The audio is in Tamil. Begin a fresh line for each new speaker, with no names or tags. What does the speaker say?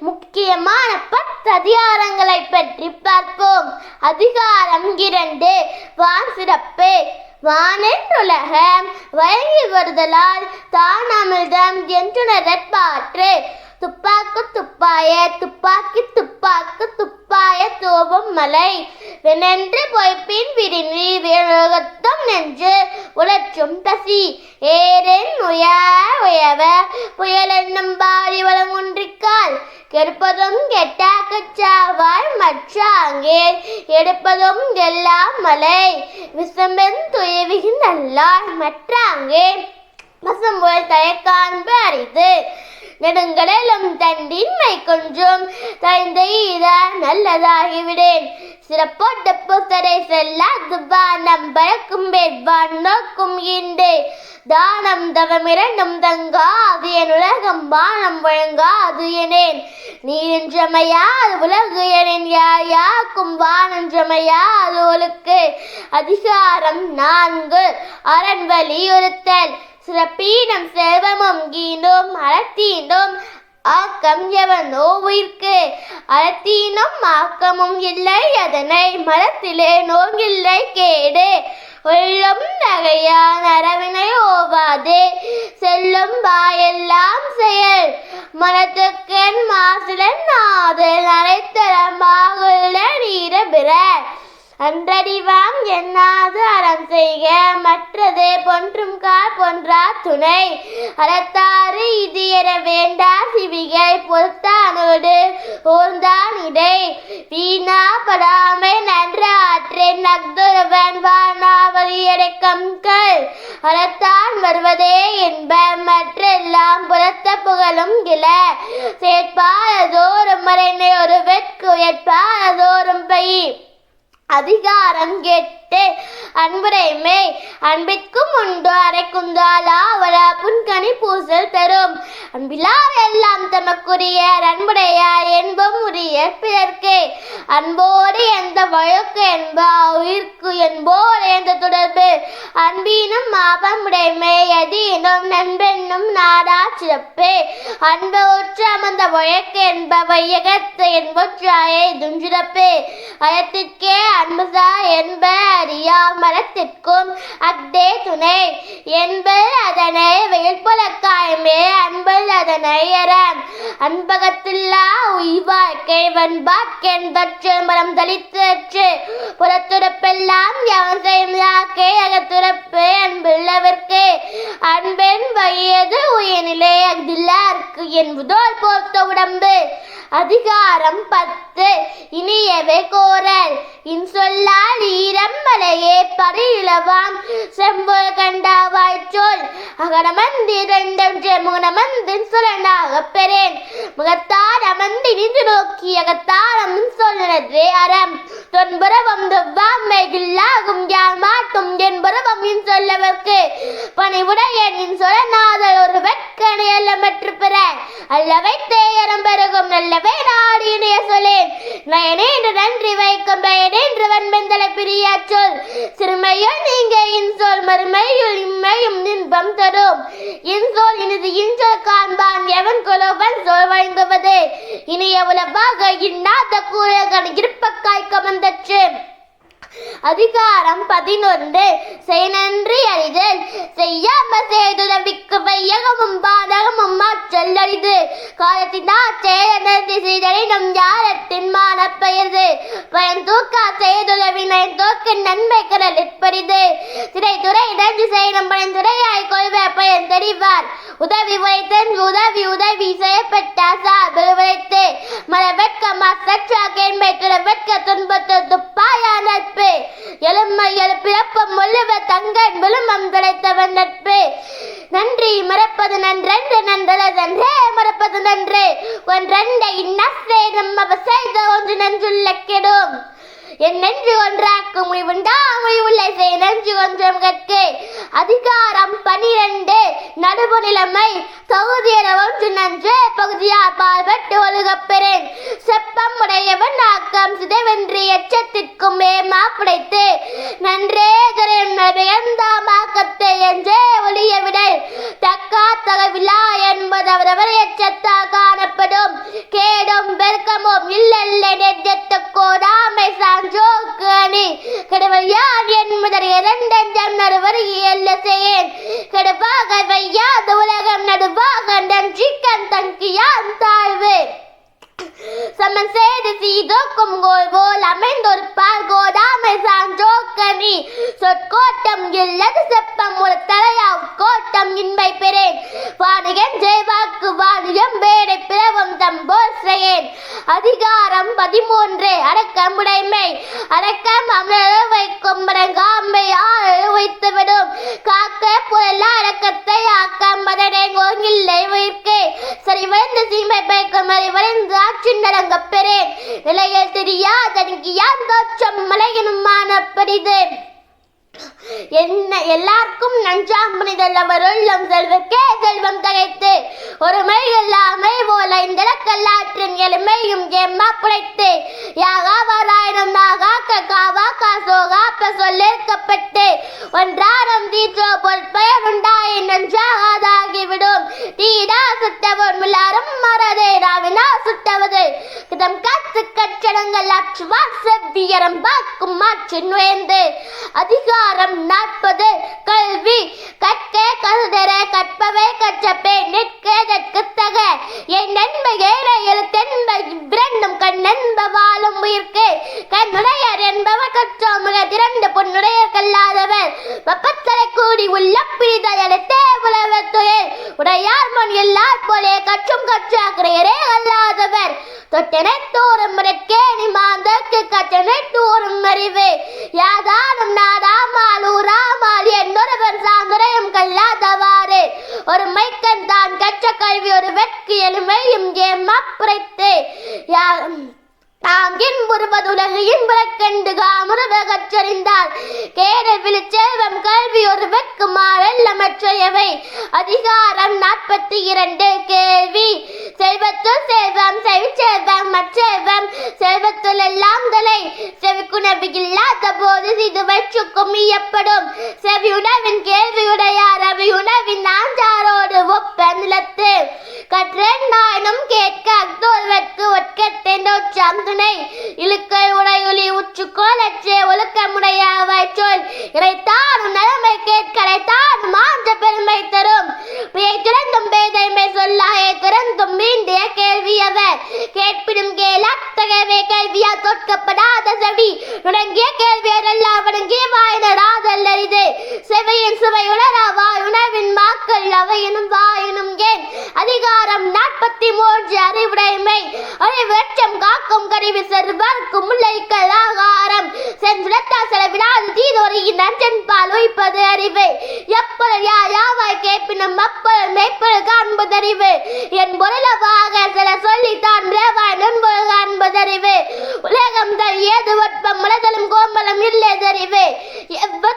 முக்கியமான பத்து அதிகாரங்களை பற்றி பார்ப்போம். அதிகாரம் இரண்டு. வான் சிறப்பு. வானென்றுலகம் வழங்கி வருதலால் தான் அமிர்தம் என்றுணரற்பாற்று துப்பாக்கு துப்பாய துப்பாக்கி துப்பாக்கு துப்பாய தோபம் மலை. வெனென்று பொய்ப்பின் விரிந்து வேணுகத்தம் நெஞ்சு உலற்றும் பசி. ஏரென் உய உயவ புயல் என்னும் பாடி வளங்குன்றிக்கால். கெடுப்பதும் கெட்டாக்கச்சாவாய் மற்றாங்கே எடுப்பதும் எல்லாம் மலை. விசம்பெண் துயவிகின் நல்லாய் மற்றாங்கே பசும்புல் தயக்காண்பு அறிது நெடுங்கடலும் தண்டின்மை கொஞ்சம் தயந்த ஈதான் நல்லதாகிவிடேன். சிறப்போட்ட பூசரை செல்லாது வானம் பறக்கும் வேட்பான் நோக்கும் ஈண்டே. தானம் தவம் இரண்டும் தங்காது என் உலகம் வானம் வழங்காது எனேன். நீரின்றமையாது உலகு எனின் யாக்கும் வானன்றமையாது ஒழுக்கு. அதிகாரம் நான்கு. அரண் வலியுறுத்தல். சிறப்பீனம் செல்வமும் கீண்டும் அறத்தீண்டும் ஆக்கம் எவனோ உயிர்க்கு அறத்தீனும் ஆக்கமும் இல்லை அதனை மரத்திலே நோங்கில்லை கேடு. உள்ளும் நகையான் அரவினை ஓவாதே. செல்லும் வாயெல்லாம் செயல். மனத்துக்கென் மாசிலன் நாதல் அனைத்தரமாக நீர அன்றடிவாம் என்னாது அறம் செய்க. மற்றது பொன்றும் கார் பொன்றா துணை. அறத்தாறு இது என வேண்டா சிவிகை பொறுத்தானோடு ஓர்ந்தான் இடை. வீணா படாமை நன்ற ஆற்றேன் நக்துரவன் வானாவலியடைக்கம்கள் அறத்தான் வருவதே என்ப மற்றெல்லாம் புறத்த புகழும் கிள. சேர்ப்பாரதோறும் மறைனை ஒரு வெட்கு ஏற்பாரதோறும் பை அதிகாரம் கேட்டு அன்புடைமை அன்பிற்கும் உண்டு. அரைக்குந்தாலா அவர புன்கனி பூசல் தரும். அன்பிலார் எல்லாம் தமக்குரிய அன்புடையார் என்பும் உரிய பிறர்க்கு. அன்போடு எந்த வழக்கு என்பா உயிர்க்கு என்போடு எந்த தொடர்பு? அன்பினும் ஆபமுடைமை எதீனும் நண்பென்னும் நாடா சிறப்பு. அன்பு உற்று அமர்ந்த வழக்கு என்ப வையகத்து என்பொற்றாயே துஞ்சிறப்பு அயத்திற்கே அன்புசா என்ப அறியா மரத்திற்கும் அக்தே துணை. என்பல் அதனை வெயில்புலக்காயமே அன்பல் அதனை அறம் அன்பகத்தில்லா உய்வாழ்க்கை வன்பாக்கென்பற்று மரம் தளித்தற்று. புறத்துறப்பெல்லாம் எவன் செய்யும் யாக்கே அகத்துறப்பு அன்புள்ளவர்க்கு. அன்பென் வயது உயர்நிலை அஃதில்லார்க்கு என்பதோல் போர்த்த உடம்பு. அதிகாரம் பத்து. இனியவே கோரல் இன்சொல்லால் ஈரம்மலையே பரியிளவாம் செம்போல் கண்டாவாய் சொல் அகடமந்திரண்டம் முகனமந்தின் சொல்லனாக பெறேன். முகத்தார் அமர்ந்து நின்று நோக்கி அகத்தாரம் அமன் அறம். தொன்புறவம் துவ்வாமை இல்லாகும் யார் மாட்டும் என்புறவம் இன் சொல்லவர்க்கு. பணிவுடைய நின் சொல்லநாதல் ஒரு வெட்கனை அல்லமற்று அல்லவை தேயரம் பெருகும் நல்லவை நாடி இணைய சொல்லேன். நயனேன்று நன்றி வைக்கும் பயனேன்று வன்மெந்தலை பிரியா சொல். சிறுமையுள் நீங்க இன்சொல் மறுமையுள் இம்மையும் இன்பம் தரும். இன்சொல் இனிது இன்சொல் காண்பான் எவன் கொலோவன் சொல் வழங்குவது. இனிய உலவாக இன்னாத கூறகன் இருப்பக்காய் கமந்தச்சு அதிகாரம் பதினொன்று. செய் நன்றி அறிதல் செய்யாம செய்து நம்பிக்கு வையகமும் பாதகமும் மாற்றல் அரிது. காலத்தினா சேதனதி செய்தலை நம் யாரத்தின் மான பெயர்து. பயன் தூக்கா செய்துதவினை தோக்கு நன்மை கடல் எப்பரிது சிறை துறை நன்றி செய்யணும் பயன் துறையாய் கொள்வ பயன் தெரிவார். உதவி வைத்தன் உதவி உதவி செய்யப்பட்ட சார்பு வைத்து மர வெட்கமா சற்றா கேண்மை துற வெட்க துன்பத்து துப்பாயா முழுவ தங்கன் நட்பு. நன்றி மறப்பது நன்றென்று நன்றதன்றே மறப்பது நன்று. ஒன்றண்டை நஸ்ரே நம்ம செய்த ஒன்று நன்றுள்ள கெடும் என் நெஞ்சு ஒன்றாக்கும் முடிவுண்டா முடிவுள்ள செய். நெஞ்சு ஒன்றும் நடுவு நிலைமை தகுதி எனவும் சுண்ணன்று பகுதியார் பார்வட்டு ஒழுகப்பெறேன் செப்பம் உடையவன் ஆக்கம் சிதைவென்று எச்சத்திற்கும் ஏமா புடைத்து. நன்றே ஜரன் வியந்தாமாக்கத்தை என்றே ஒளிய விடை தக்கா தகவிலா என்பது அவரவர் எச்சத்தா காணப்படும். கேடும் பெருக்கமும் இல்லை நெஞ்சத்து கோடாமை சான்றோக்கணி கடவன் யார் என்பதர் இரண்டெஞ்சம் நடுவர் இயல்ல செய்யேன். கடவாக வையாத உலகம் நடுவாக நன்றிக்கண் தங்கியான் தாழ்வு. சமன் செய்து சீதோக்கும் கோல் போல் அமைந்தொரு பால் கோடாமை சான்றோக்கணி சொற்கோட்டம் இல்லது செப்பம் ஒரு தலையாவு கோட்டம் இன்பை பெறேன். வாடுகன் ஜெய்வாக்கு வாடுயம் வேறு பிறவும் தம்போசையேன் அதிகாரம் பதிமூன்று அடக்கம் உடைமை. அடக்கம் அமர வைக்கும் அடங்காமை வைத்துவிடும் காக்க புயல அடக்கத்தை ஆக்கம் மதனை கோங்கில்லை உயிர்க்கே. சரி வளைந்து சீமை பயக்கும் அறிவளைந்து ஆட்சி நடங்க பெறேன். நிலையில் தெரியாதனுக்கு யான் தோற்றம் மலையினுமான பெரிது. என்ன எல்லாருக்கும் நன்றாம் புனிதல் அவர் உள்ளம் செல்வக்கே செல்வம் தகைத்து ஒரு மை எல்லாமை போல இந்த கல்லாற்றின் எளிமையும் எம்மா புடைத்து யாகாவராயினும் காசோ ஒன்றாரம் தீற்றோ பொற்பயன் உண்டாய் நன்றாகாதாகிவிடும். தீடா சுட்டவர் மில்லாரும் மறதே ராவினா சுட்டவது. இதம் காத்து கச்சடங்கள் அற்றுவார் செவ்வியரம் பாக்கும் மாற்று நுழைந்து அதிகாரம் நாற்பது கல்வி கற்க கருதர கற்பவை கற்றப்பே நிற்கதற்கு கற்கத்தக என் நண்ப ஏழை எழுத்தென்ப இவ்விரண்டும் கண் நண்ப வாழும் உயிர்க்கு. கண்ணுடையர் என்பவர் கற்றோமுக கண்ட பொன்னுடைய கல்லாதவர். வெப்பத்தலை கூடி உள்ள பிரிதலை தேவலவர் துயர். உடையார் மண் எல்லார் போலே கற்றும் கற்றாக்கிறையரே அல்லாதவர். தொட்டனை தோறும் முறைக்கேணி மாந்தற்கு கற்றனை தோறும் அறிவு. யாதானும் நாடாமால் ஊராமால் என்னொருவர் சாந்துரையும் கல்லாதவாறு. ஒரு மைக்கன் தான் கற்ற கல்வி ஒரு வெட்கு எளிமையும் ஏமாப்புரைத்து யா தாங்கின் முறுவதுலகு இன்புறக்கண்டு காமுருவ கற்றறிந்தார் கேட விழிச்செல்வம் கல்வி ஒரு வெட்குமாறல்லமற்றையவை அதிகாரம் நாற்பத்தி இரண்டு கேள்வி. செல்வத்துள் செல்வம் செவிச்செல்வம் மற்றெல்வம் செல்வத்துள் எல்லாம் தலை. செவி குணவு இல்லாத போது இது வச்சு குமியப்படும் செவி உணவின் கேள்வியுடையார் அவை உணவின் நாஞ்சாரோடு ஒப்ப நிலத்து கற்றேன் நானும் கேட்க கேள்வியா தோற்கப்படாத செவி. நுடங்கிய கேள்வியரல்ல வணங்கிய வாயினராதல் செவையின் சுவை உணரா வாய் உணவின் மாக்கள் அவையினும் வாயினும் ஏன்? அதிகாரம் நாற்பத்தி மூன்று அறிவுடைமை அறிவற்றம் காக்கும் கருவி செல்வார்க்கும் முல்லைக்கல் ஆகாரம். பால் அறிவு. எப்பொழுது யா யாவாய் கேட்பினும் அப்பொழுது மெய்ப்பொழுது காண்பது அறிவு. என் பொருளவாக சில சொல்லித்தான் ரேவாய் நண்பொழு காண்பது அறிவு. உலகம் தன் ஏது வட்பம் உலகலும் கோம்பலம் இல்லை அறிவு எவ்வளவு